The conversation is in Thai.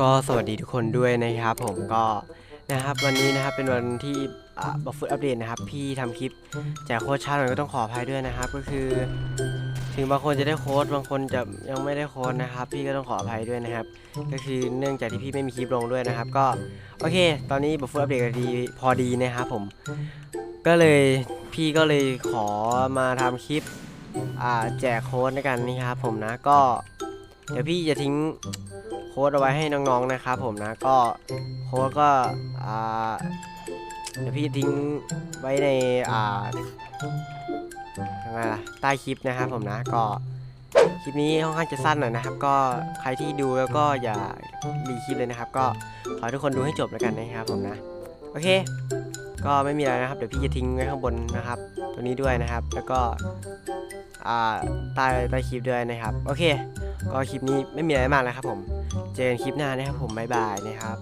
ก็สวัสดีทุกคนด้วยนะครับผมก็นะครับวันนี้นะครับเป็นวันที่บัฟฟุตอัปเดตนะครับ พี่ทำคลิปแจกโค้ดช้าหน่อยก็ต้องขออภัยด้วยนะครับ ก็คือ ถึงบางคนจะได้โค้ดบางคนจะยังไม่ได้โค้ดนะครับ พี่ก็ต้องขออภัยด้วยนะครับ ก็คือเนื่องจากที่พี่ไม่มีคลิปลงด้วยนะครับ ก็โอเค ตอนนี้บัฟฟุตอัปเดตดีพอดีนะครับผม ก็เลยพี่ก็เลยขอมาทำคลิป แจกโค้ดในกันนี่ครับผมนะก็ เดี๋ยวพี่จะทิ้งโค้ดเอาไว้ให้น้องๆนะครับผมนะก็โค้ดก็เดี๋ยวพี่ทิ้งไว้ในอ่ายังไงล่ะใต้คลิปนะครับผมนะก็คลิปนี้ค่อนข้างจะสั้นหน่อยนะครับ ก็ใครที่ดูแล้วก็อย่ารีคลิปเลยนะครับ ก็ขอทุกคนดูให้จบแล้วกันนะครับผมนะโอเค ก็ไม่มีอะไรนะครับ เดี๋ยวพี่จะทิ้งไว้ข้างบนนะครับ ตัวนี้ด้วยนะครับ แล้วก็ ใต้ใต้คลิปด้วยนะครับ โอเค ก็คลิปนี้ไม่มีอะไรมากแล้วครับผม เจอกันคลิปหน้านะครับผมบ๊ายบายนะครับ